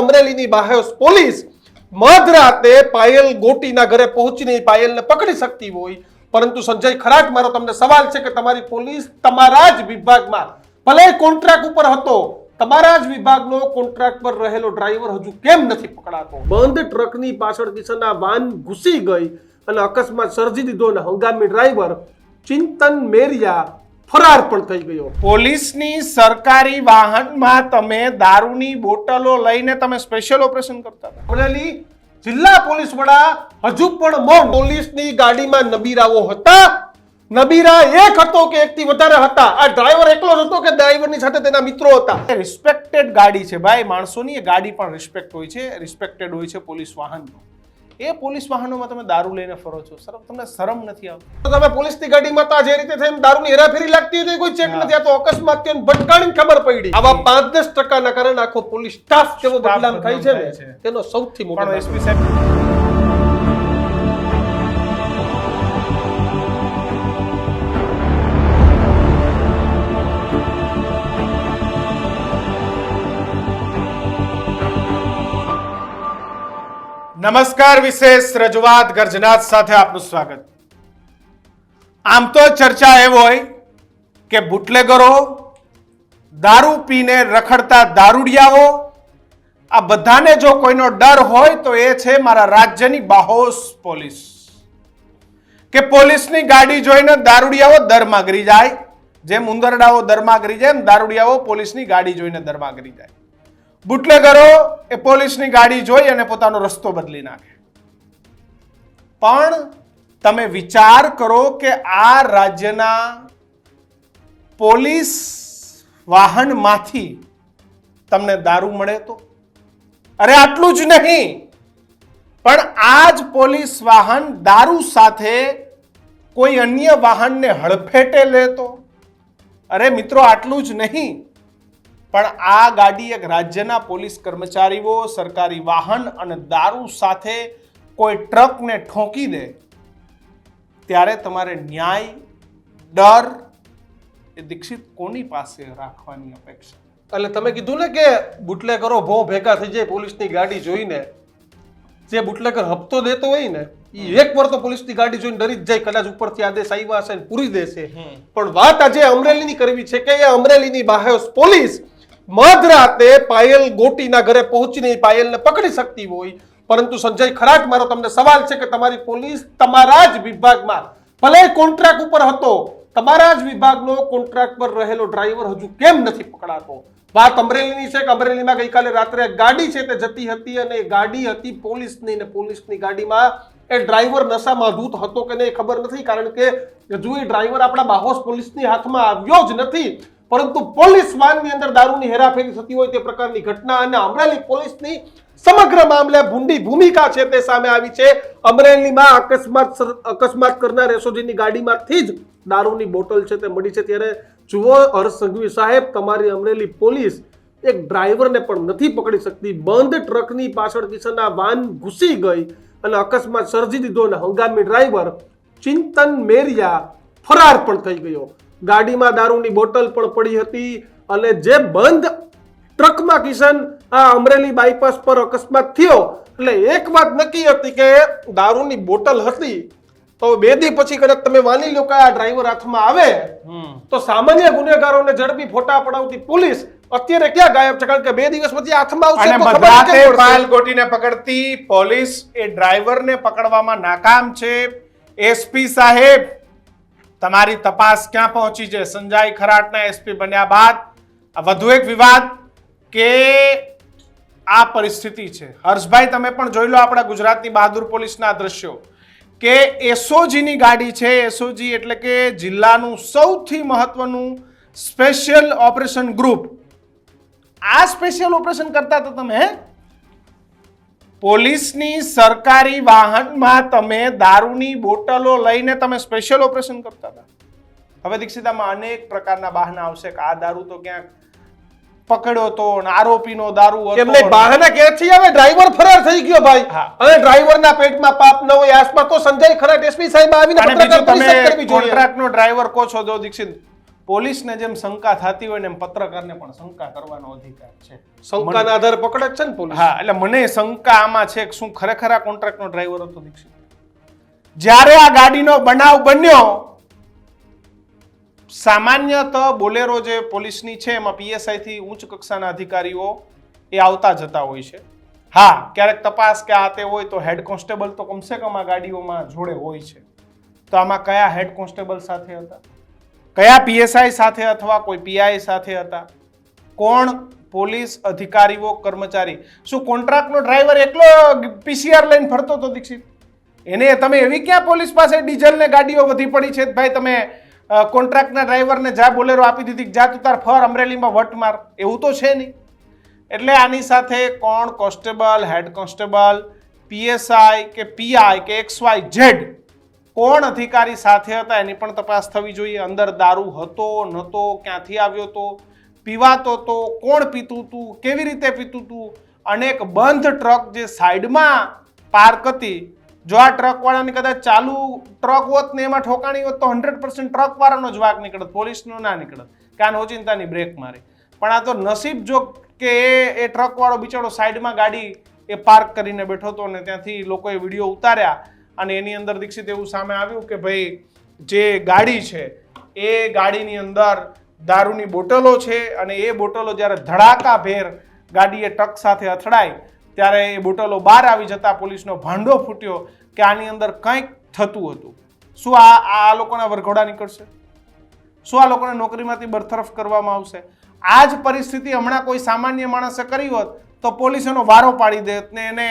અમરેલીની બાહેસ police મધરાતે Payal ગોટીના ઘરે પહોંચીને પાયલને પકડી શકતી હોય. પરંતુ સંજય ખરાક મારો તમને સવાલ છે કે તમારી પોલીસ તમારા જ વિભાગમાં ભલે કોન્ટ્રાક્ટ ઉપર હતો, તમારા જ વિભાગનો કોન્ટ્રાક્ટ પર રહેલો ડ્રાઈવર હજુ કેમ નથી પકડાતો? બંધ ટ્રકની પાછળ દિશાના વાન ઘૂસી ગઈ અને અકસ્માત સર્જી દીધો અને હંગામી ડ્રાઈવર ચિંતન મેરિયા ફરાર પણ થઈ ગયો. પોલીસની સરકારી વાહનમાં તમે દારૂની બોટલો લઈને તમે સ્પેશિયલ ઓપરેશન કરતા હતા. અમરેલી જિલ્લા પોલીસ વડા હજુ પણ મૌન. પોલીસની ગાડીમાં નબીરાઓ હતા. નબીરા એક હતો કે એકથી વધારે હતા. આ ડ્રાઈવર એકલો જ હતો કે ડ્રાઈવરની સાથે તેના મિત્રો હતા? રિસ્પેક્ટેડ ગાડી છે ભાઈ. માણસોની એ ગાડી પણ રિસ્પેક્ટ હોય છે. રિસ્પેક્ટેડ હોય છે પોલીસ વાહનનો. એ પોલીસ વાહનોમાં તમે દારૂ લઈને ફરો છો. સર તમને શરમ નથી આવતી? તો તમે પોલીસની ગાડીમાં તો જે રીતે થઈ દારૂની હેરાફેરી લાગતી હતી કોઈ ચેક નથી આતો તો અકસ્માત થયો ભટકાણી ખબર પડી. આવા પાંચ દસ ટકાના કારણે આખો પોલીસ સ્ટાફ જેવો બદલામ થાય છે ને છે. તેનો સૌથી મોટો એસપી સાહેબ નમસ્કાર, વિશેષ રજૂઆત ગર્જનાથ સાથે આપનું સ્વાગત. આમ તો ચર્ચા એ હોય કે બુટલેગરો દારૂ પીને રખડતા દારૂડિયાઓ, આ બધાને જો કોઈનો ડર હોય તો એ છે મારા રાજ્યની બાહોશ પોલીસ. કે પોલીસની ગાડી જોઈને દારૂડિયાઓ દર ગરી જાય જેમ ઉંદરડાઓ દર ગરી જાય એમ દારૂડિયાઓ પોલીસની ગાડી જોઈને દર ગરી જાય. બુટલેગરો એ પોલીસની ગાડી જોઈ અને પોતાનો રસ્તો બદલી નાખે. પણ તમે વિચાર કરો કે આ રાજ્યના પોલીસ વાહનમાંથી તમને દારૂ મળે તો? અરે, આટલું જ નહીં. પણ આ જ પોલીસ વાહન દારૂ સાથે કોઈ અન્ય વાહનને હડફેટે લેતો અરે, મિત્રો, આટલું જ નહીં. પણ આ ગાડી એક રાજ્યના પોલીસ કર્મચારીઓ સરકારી વાહન અને દારૂ સાથે કોઈ ટ્રકને ઠોકી દે ત્યારે તમારે ન્યાય ડર એ દીક્ષિત કોની પાસે રાખવાની અપેક્ષા? એટલે તમે કીધું ને કે બુટલેકરો ભો ભેગા થઈ જાય પોલીસની ગાડી જોઈને જે બુટલેગર હપ્તો દેતો હોય ને એ એક વાર તો પોલીસની ગાડી જોઈને ડરી જ જાય કદાચ ઉપરથી આદેશ આવ્યા હશે પૂરી દેશે. પણ વાત આજે અમરેલીની કરવી છે કે એ અમરેલીની બાહેસ પોલીસ મધરાતે પાયલ ગોટીના ઘરે પહોંચીને પાયલને પકડી શકતી હોય. પરંતુ સંજય ખરાટ, મારો તમને સવાલ છે કે તમારી પોલીસ તમારા જ વિભાગમાં ભલે કોન્ટ્રાક્ટ ઉપર હતો, તમારા જ વિભાગનો કોન્ટ્રાક્ટ પર રહેલો ડ્રાઈવર હજુ કેમ નથી પકડાતો? વાત અમરેલીની છે કે અમરેલીમાં ગઈકાલે રાત્રે ગાડી છે તે જતી હતી અને એ ગાડી હતી પોલીસની ને પોલીસની ગાડીમાં એ ડ્રાઈવર નશામાં ધૂત હતો કે નહીં ખબર નથી કારણ કે હજુ એ ડ્રાઈવર આપણા બાહોશ પોલીસની હાથમાં આવ્યો જ નથી. પરંતુ પોલીસ વાનની અંદર દારૂની હેરાફેરી થતી હોય તે પ્રકારની ઘટના અને અમરેલી પોલીસની સમગ્ર મામલે ભૂંડી ભૂમિકા છે તે સામે આવી છે. અમરેલીમાં અકસ્માત અકસ્માત કરનાર એસઓજીની ગાડીમાંથી જ દારૂની બોટલ છે તે મળી છે. ત્યારે જુઓ હર્ષ સાહેબ, તમારી અમરેલી પોલીસ એક ડ્રાઈવરને પણ નથી પકડી શકતી. બંધ ટ્રકની પાછળ કિશનના વાન ઘૂસી ગઈ અને અકસ્માત સર્જી દીધો અને હંગામી ડ્રાઈવર ચિંતન મેરિયા ફરાર પણ થઈ ગયો. ગાડીમાં દારૂની બોટલ પણ પડી હતી અને જે બંધ ટ્રકમાં કિશન આ અમરેલી બાયપાસ પર અકસ્માત થયો. એટલે એક વાત નક્કી હતી કે દારૂની બોટલ હતી તો બે દી પછી કદાચ તમે માની લો કે આ ડ્રાઈવર હાથમાં આવે તો સામાન્ય ગુનેગારોને ઝડપી ફોટા પડાવતી પોલીસ અત્યારે ક્યાં ગાયબ છે? કારણ કે બે દિવસ પછી હાથમાં આવશે તો ખબર પાયલ ગોટીને પકડતી પોલીસ એ ડ્રાઈવરને પકડવામાં નાકામ છે. એસપી સાહેબ તમારી તપાસ ક્યાં પહોંચી છે? સંજય ખરાટના એસપી બન્યા બાદ વધુ એક વિવાદ કે આ પરિસ્થિતિ છે. હર્ષભાઈ, તમે પણ જોઈ લો આપણા ગુજરાતની બહાદુર પોલીસના દ્રશ્યો કે એસઓજીની ગાડી છે. એસઓજી એટલે કે જિલ્લાનું સૌથી મહત્વનું સ્પેશિયલ ઓપરેશન ગ્રુપ. આ સ્પેશિયલ ઓપરેશન કરતા હતા તમે પોલીસની સરકારી વાહનમાં તમે દારૂની બોટલો લઈને તમે સ્પેશિયલ ઓપરેશન કરતા હતા. હવે દીક્ષિતામાં અનેક પ્રકારના બહાના આવશે કે આ દારૂ તો ક્યાંક પકડ્યો તો ને આરોપીનો દારૂ હતો એમને બહાના ક્યાંથી આવે ડ્રાઈવર ફરાર થઈ ગયો ભાઈ. અને ડ્રાઈવરના પેટમાં પાપ ન હોય આસપાસ તો સંજય ખરાટ એસપી સાહેબ આવીને પત્રકાર પરિષદ કરવી જોઈએ. કોન્ટ્રાક્ટનો ડ્રાઈવર કો છો જો દીક્ષિત પોલીસને જેમ શંકા થતી હોય ને એમ પત્રકારને પણ શંકા કરવાનો અધિકાર છે. શંકાના આધારે પકડે છે ને પોલીસ? હા એટલે મને શંકા આમાં છે કે શું ખરેખર આ કોન્ટ્રાક્ટનો ડ્રાઈવર હતો દીક્ષિત? જ્યારે આ ગાડીનો બનાવ બન્યો સામાન્યત બોલેરો જે પોલીસની છે એમાં પીએસઆઈ થી ઉચ્ચ કક્ષાના અધિકારીઓ એ આવતા જતા હોય છે. હા ક્યારેક તપાસ કે આ તે હોય તો હેડ કોન્સ્ટેબલ તો કમસે કમ આ ગાડીઓમાં જોડે હોય છે. તો આમાં કયા હેડ કોન્સ્ટેબલ સાથે હતા? કયા પીએસઆઈ સાથે અથવા કોઈ પીઆઈ સાથે હતા? કોણ પોલીસ અધિકારીઓ, કર્મચારી? શું કોન્ટ્રાક્ટનો ડ્રાઈવર એકલો પીસીઆર લઈને ફરતો હતો, દીક્ષિત? એને તમે એવી ક્યાં પોલીસ પાસે ડીઝલને ગાડીઓ વધી પડી છે? ભાઈ, તમે કોન્ટ્રાક્ટના ડ્રાઈવરને જા બોલેરો આપી દીધી, જા તું તાર ફર અમરેલીમાં વટ માર. એવું તો છે નહીં. એટલે આની સાથે કોણ કોન્સ્ટેબલ, હેડ કોન્સ્ટેબલ, પીએસઆઈ કે પીઆઈ કે એક્સ વાય ઝેડ? કોણ અધિકારી સાથે હતા એની પણ તપાસ થવી જોઈએ. અંદર દારૂ હતો નહોતો ક્યાંથી આવ્યો હતો પીવાતો તો, કોણ પીતું હતું કેવી રીતે પીતું હતું અને એક બંધ ટ્રક જે સાઈડમાં પાર્ક હતી. જો આ ટ્રકવાળાની કદાચ ચાલુ ટ્રક હોત ને એમાં ઠોકાણી હોત તો હંડ્રેડ પર્સન્ટ ટ્રકવાળાનો જ વાક નીકળત, પોલીસનો ના નીકળત. કાન ઓચિંતાની બ્રેક મારી. પણ આ તો નસીબ જો કે એ એ ટ્રકવાળો બિચારો સાઈડમાં ગાડી એ પાર્ક કરીને બેઠો હતો અને ત્યાંથી લોકોએ વીડિયો ઉતાર્યા. અને એની અંદર દીક્ષિત એવું સામે આવ્યું કે ભાઈ, જે ગાડી છે, એ ગાડીની અંદર દારૂની બોટલો છે અને એ બોટલો જ્યારે ધડાકાભેર ગાડીએ ટક સાથે અથડાઈ ત્યારે એ બોટલો બહાર આવી જતા પોલીસનો ભાંડો ફૂટ્યો કે આની અંદર કંઈક થતું હતું. શું આ આ લોકોના વરઘોડા નીકળશે? શું આ લોકોને નોકરીમાંથી બરતરફ કરવામાં આવશે? આ જ પરિસ્થિતિ હમણાં કોઈ સામાન્ય માણસે કરી હોત તો પોલીસ એનો વારો પાડી દેત ને એને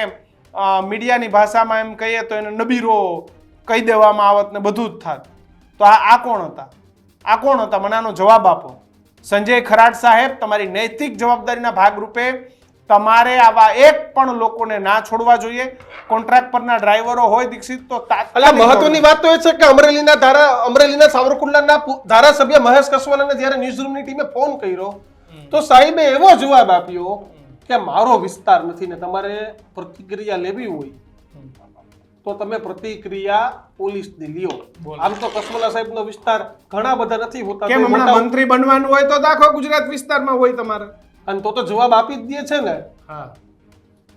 મીડિયાની ભાષામાં એમ કહીએ તો એને નબીરો કહી દેવામાં આવત ને બધું જ થાત. તો આ આ કોણ હતા? આ કોણ હતા? મને આનો જવાબ આપો. સંજય ખરાડ સાહેબ તમારી નૈતિક જવાબદારીના ભાગરૂપે તમારે આવા એક પણ લોકોને ના છોડવા જોઈએ. કોન્ટ્રાક્ટ પરના ડ્રાઈવરો હોય દીક્ષિત તો મહત્વની વાત તો એ છે કે અમરેલીના ધારા અમરેલીના સાવરકુંડલાના ધારાસભ્ય મહેશ કસવાલાને જ્યારે ન્યૂઝરૂમની ટીમે ફોન કર્યો તો સાહેબે એવો જવાબ આપ્યો કે મારો વિસ્તાર નથી ને તમારે પ્રતિક્રિયા લેવી હોય તો તમે પ્રતિક્રિયા પોલીસની લ્યો. આમ તો કસવાલા સાહેબનો વિસ્તાર ઘણા બધા નથી હોતા કેમ હમણાં મંત્રી બનવાનું હોય તો આખો ગુજરાત વિસ્તારમાં હોય તમારે. અને તો તો જવાબ આપી જ દે છે ને. હા.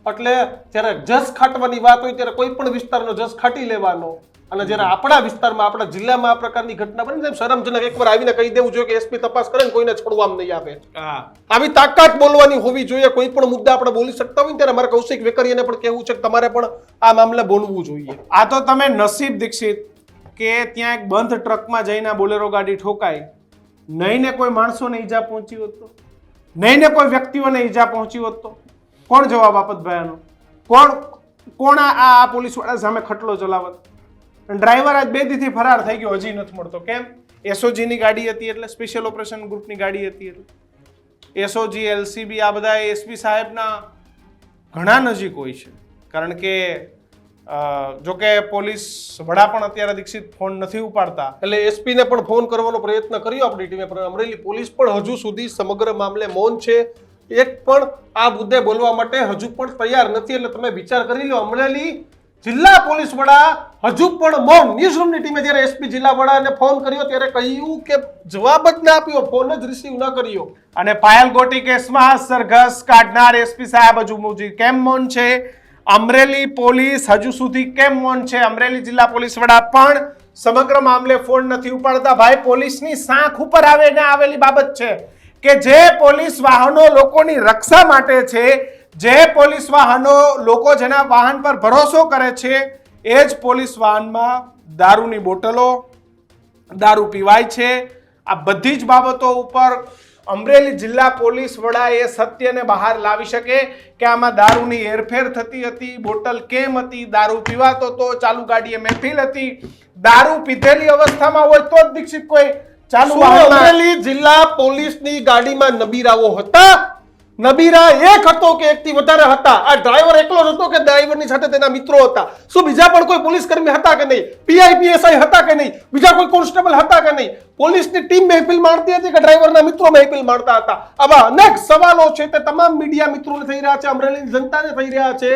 એટલે જ્યારે જસ ખાટવાની વાત હોય ત્યારે કોઈ પણ વિસ્તારનો જસ ખાટી લેવાનો. અને જ્યારે આપણા વિસ્તારમાં આપણા જિલ્લામાં આ પ્રકારની ઘટના બની જાય શરમજનક એકવાર આવીને કહી દેવું જોઈએ કે એસપી તપાસ કરે ને કોઈને છોડવામાં નહીં આપે. આવી તાકાત બોલવાની હોવી જોઈએ કોઈ પણ મુદ્દા આપણે બોલી શકતા હોય ત્યારે મારે કૌશિક વેકરિયાને પણ કહેવું છે કે તમારે પણ આ મામલે બોલવું જોઈએ. આ તો તમે નસીબ દીક્ષિત કે ત્યાં એક બંધ ટ્રકમાં જઈને બોલેરો ગાડી ઠોકાઈ. નહીં ને કોઈ માણસોને ઈજા પહોંચી હોત તો? નહીં ને કોઈ વ્યક્તિઓને ઈજા પહોંચી હોત તો? કોણ જવાબ આપત ભાઈ કોણ કોણ આ આ પોલીસવાળા સામે ખટલો ચલાવત? ડ્રાઈવર આજ બે દીથી ફરાર થઈ ગયો, હજી નથી મળતો. કેમ? એસઓજીની ગાડી હતી એટલે સ્પેશિયલ ઓપરેશન ગ્રુપની ગાડી હતી એટલે. એસઓજી એલસીબી આ બધા એસપી સાહેબના ઘણા નજીક હોય છે. કારણ કે જો કે પોલીસ વડા પણ અત્યારે દીક્ષિત ફોન નથી ઉપાડતા. એટલે એસપીને પણ ફોન કરવાનો પ્રયત્ન કર્યો આપણી ટીમે, પણ અમરેલી પોલીસ પણ હજુ સુધી સમગ્ર મામલે મૌન છે. એક પણ આ મુદ્દે બોલવા માટે હજુ પણ તૈયાર નથી, એટલે તમે વિચાર કરી લો, અમરેલી જિલ્લા પોલીસ વડા હજુ પણ મૌન. ન્યૂઝરૂમની ટીમે જ્યારે એસપી જિલ્લા વડાને ફોન કર્યો, ત્યારે કહ્યું કે જવાબ જ ના આપ્યો ફોન જ રિસીવ ન કર્યો. અને પાયલ ગોટી કેસમાં સરઘસ કાઢનાર એસપી સાહેબ હજુ મુજી કેમ મૌન છે? અમરેલી પોલીસ હજુ સુધી કેમ મૌન છે? અમરેલી જિલ્લા પોલીસ વડા પણ સમગ્ર મામલે ફોન નથી ઉપાડતા. ભાઈ, પોલીસની સાંખ ઉપર આવે ને આવેલી બાબત છે કે જે પોલીસ વાહનો લોકોની રક્ષા માટે છે જે પોલીસ વાહનો લોકો જેના વાહન પર ભરોસો કરે છે એ જ પોલીસ વાહનમાં દારૂની બોટલો દારૂ પીવાય છે. આ બધી જ બાબતો ઉપર અમરેલી જિલ્લા પોલીસ વડા એ સત્યને બહાર લાવી શકે કે આમાં દારૂની હેરફેર થતી હતી બોટલ કેમ હતી દારૂ પીવાતો તો ચાલુ ગાડીએ મહેફિલ હતી દારૂ પીધેલી અવસ્થામાં હોય તો જ દીક્ષિત કોઈ ચાલુ અમરેલી જિલ્લા પોલીસની ગાડીમાં નબીરાઓ હતા? નબીરા એક હતો કે એકથી વધારે હતા. આ ડ્રાઈવર એકલો જ હતો કે ડ્રાઈવરની સાથે તેના મિત્રો હતા? શું બીજા પણ કોઈ પોલીસ કર્મી હતા કે નહીં? પીઆઈ પીએસઆઈ હતા કે નહીં? બીજા કોઈ કોન્સ્ટેબલ હતા કે નહીં? પોલીસની ટીમ મહેફિલ માણતી હતી કે ડ્રાઈવરના મિત્રો મહેફિલ માણતા હતા? આવા અનેક સવાલો છે તે તમામ મીડિયા મિત્રોને થઈ રહ્યા છે. અમરેલીની જનતાને થઈ રહ્યા છે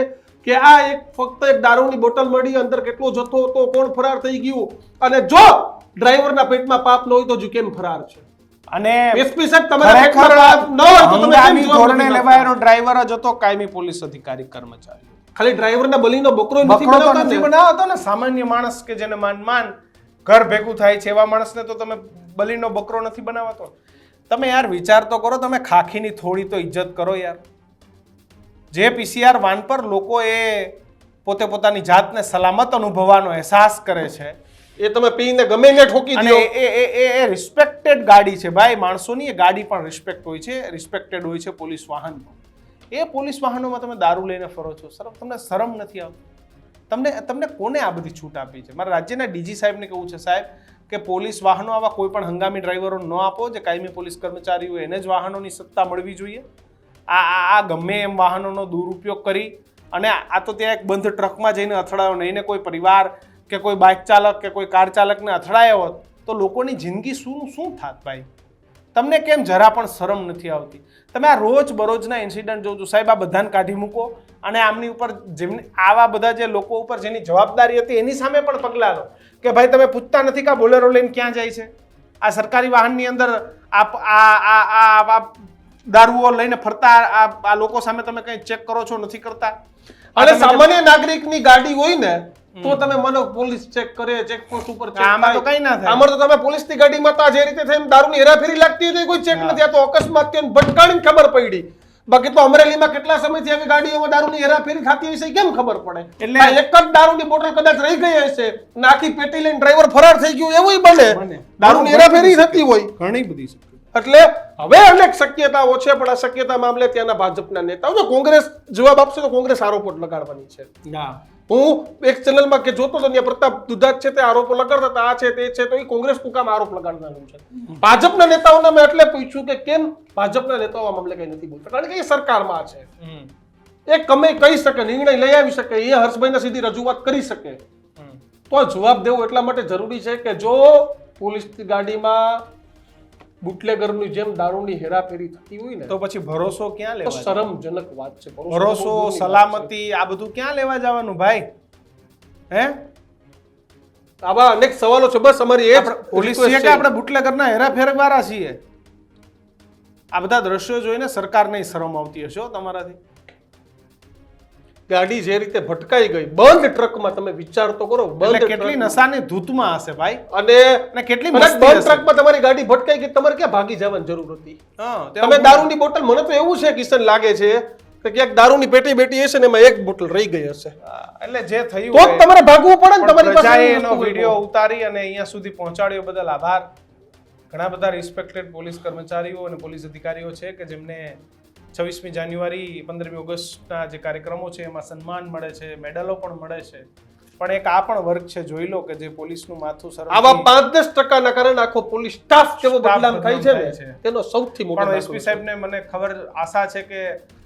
કે આ એક ફક્ત એક દારૂની બોટલ મળી, અંદર કેટલો જથ્થો હતો, કોણ ફરાર થઈ ગયું? અને જો ડ્રાઈવરના પેટમાં પાપ ન હોય તો જો કેમ ફરાર છે? અને એસપી સાહેબ તમારા ખરેખર ન હોય તમે કેમ ધોરણે લેવાયેલો ડ્રાઈવર જ હતો કાયમી પોલીસ અધિકારી કર્મચારી. ખાલી ડ્રાઈવરના બલીનો બકરો નથી બનાવતો? નથી. બનાવતો ને સામાન્ય માણસ કે જેને માન માન ઘર ભેગું થાય છે એવા માણસને તો તમે બલીનો બકરો નથી બનાવતો. તમે યાર વિચાર તો કરો તમે ખાખીની થોડી તો ઇજ્જત કરો યાર. જે પીસીઆર વાન પર લોકો એ પોતે પોતાની જાતને સલામત અનુભવવાનો અહેસાસ કરે છે એ તમે પીને ગમે ને ઠોકી અને એ એ એ એ રિસ્પેક્ટેડ ગાડી છે ભાઈ માણસોની એ ગાડી પણ રિસ્પેક્ટ હોય છે રિસ્પેક્ટેડ હોય છે પોલીસ વાહન એ પોલીસ વાહનોમાં તમે દારૂ લઈને ફરો છો સર તમને શરમ નથી આવતી? તમને તમને કોને આ બધી છૂટ આપી છે? મારા રાજ્યના ડીજી સાહેબને કેવું છે સાહેબ કે પોલીસ વાહનો આવા કોઈ પણ હંગામી ડ્રાઈવરો ન આપો જે કાયમી પોલીસ કર્મચારીઓ એને જ વાહનોની સત્તા મળવી જોઈએ. આ આ આ ગમે એમ વાહનોનો દુરુપયોગ કરી અને આ તો ત્યાં એક બંધ ટ્રકમાં જઈને અથડાયો નહીં ને કોઈ પરિવાર કે કોઈ બાઇક ચાલક કે કોઈ કાર ચાલકને અથડાયો હોત તો લોકોની જિંદગી શું શું થાત ભાઈ? તમને કેમ જરા પણ શરમ નથી આવતી? તમે આ રોજ બરોજના ઇન્સિડન્ટ જોજો સાહેબ આ બધાને કાઢી મૂકો અને આમની ઉપર જેમને આવા બધા જે લોકો ઉપર જેની જવાબદારી હતી એની સામે પણ પગલાં લો. કે ભાઈ તમે પૂછતા નથી કે આ બોલેરો લઈને ક્યાં જાય છે? આ સરકારી વાહનની અંદર આ આ આ દારૂઓ લઈને ફરતા આ આ લોકો સામે તમે કંઈ ચેક કરો છો? નથી કરતા? અને સામાન્ય નાગરિકની ગાડી હોય ને તો તમે મને પોલીસ ચેક કરે ચેકપોસ્ટ ઉપર ચેક આમાં તો કઈ ના થાય. આમાં તો તમે પોલીસની ગાડીમાં તો જે રીતે થઈને દારૂની હેરાફેરી લાગતી હતી કોઈ ચેક નથી. આ તો અકસ્માત થયો ને ખબર પડી. બાકી તો અમરેલીમાં કેટલા સમયથી આવી ગાડીઓમાં દારૂની હેરાફેરી થતી હશે કેમ ખબર પડે? એટલે- એક જ દારૂની બોટલ કદાચ રહી ગઈ હશે નાખી પેટી લઈને ડ્રાઈવર ફરાર થઈ ગયું એવું બને. દારૂ દારૂની હેરાફેરી થતી હોય. ઘણી બધી. એટલે હવે અનેક શક્યતાઓ છે પણ આ શક્યતા મામલે ત્યાંના ભાજપના નેતાઓ જો કોંગ્રેસ જવાબ આપશે તો કોંગ્રેસ આરોપો લગાડવાની છે. હું એક ચેનલમાં કે જોતો હતો ત્યાં પ્રતાપ દુધાત છે તે આરોપો લગાડતા હતા આ છે તે છે તો એ કોંગ્રેસનું કામ આરોપ લગાડવાનું છે? ભાજપના નેતાઓને મેં એટલે પૂછ્યું કે કેમ ભાજપના નેતાઓ આ મામલે કઈ નથી બોલતા કારણ કે એ સરકારમાં છે. એ કમે કહી શકે નિર્ણય લઈ આવી શકે એ હર્ષભાઈને સીધી રજૂઆત કરી શકે. તો જવાબ દેવો એટલા માટે જરૂરી છે કે જો પોલીસ ગાડીમાં બુટલેગરની જેમ દારૂની હેરાફેરી થતી હોય ને તો પછી ભરોસો ક્યાં લેવા શરમજનક વાત છે. ભરોસો. સલામતી આ બધું ક્યાં લેવા જવાનું ભાઈ? હે? આવા અનેક સવાલો છે. બસ અમારી એ પોલીસ છે. કે આપણે બુટલેગરના હેરાફેર વાળા છીએ? આ બધા દ્રશ્યો જોઈને સરકારને શરમ આવતી હશે તમારાથી. ગાડી જે રીતે ભટકાઈ ગઈ બંધ ટ્રકમાં તમે વિચાર તો કરો બંધ કેટલી નશાની ધૂતમાં હશે ભાઈ? અને અને કેટલી બંધ ટ્રકમાં તમારી ગાડી ભટકાઈ ગઈ તમારે ક્યાં ભાગી જવાની જરૂર હતી? તમે દારૂની બોટલ મને તો એવું છે કિશન લાગે છે કે ક્યાંક દારૂની પેટી બેટી હશે ને એમાં એક બોટલ રહી ગઈ હશે. એટલે જે થયું તો તમારે ભાગવું પડે ને તમારી પાસે એનો વીડિયો ઉતારી અને અહીંયા સુધી પહોંચાડ્યો બદલ આભાર. ઘણા બધા રિસ્પેક્ટેડ પોલીસ કર્મચારીઓ અને પોલીસ અધિકારીઓ છે કે જેમને છવ્વીસમી જાન્યુઆરી પંદરમી ઓગસ્ટના જે કાર્યક્રમો છે એમાં સન્માન મળે છે મેડલો પણ મળે છે. પણ એક આ પણ વર્ગ છે જોઈ લો કે જે પોલીસનું માથું આવા પાંચ દસ ટકાના કારણે આખો પોલીસ સ્ટાફ જેવો સ્ટાફ થાય છે ને તેનો સૌથી મોટો એસપી સાહેબને મને ખબર આશા છે કે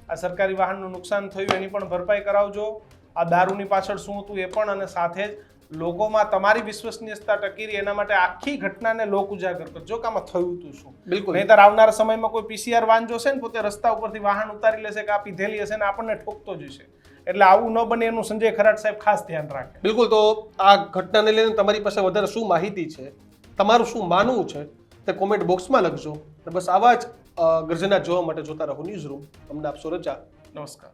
આ સરકારી વાહનનું નુકસાન થયું એની પણ ભરપાઈ કરાવજો. આ દારૂની પાછળ શું હતું એ પણ અને સાથે જ લોકોમાં તમારી વિશ્વસનીયતા ટકી રહી એના માટે આખી ઘટનાને લોક ઉજાગર કરજો કે આમાં થયું હતું શું? બિલકુલ. નહીતર આવનારા સમયમાં કોઈ પીસીઆર વાહન જોશે ને પોતે રસ્તા ઉપરથી વાહન ઉતારી લેશે કે આ પીધેલી હશે ને આપણને ઠોકતો જશે એટલે આવું ન બને એનું સંજય ખરાટ સાહેબ ખાસ ધ્યાન રાખે. બિલકુલ તો આ ઘટનાને લઈને તમારી પાસે વધારે શું માહિતી છે? તમારું શું માનવું છે? તે કોમેન્ટ બોક્સમાં લખજો. બસ આવા જ ગર્જના જોવા માટે જોતા રહો ન્યૂઝ રૂમ. અમને આપશો રજા. નમસ્કાર.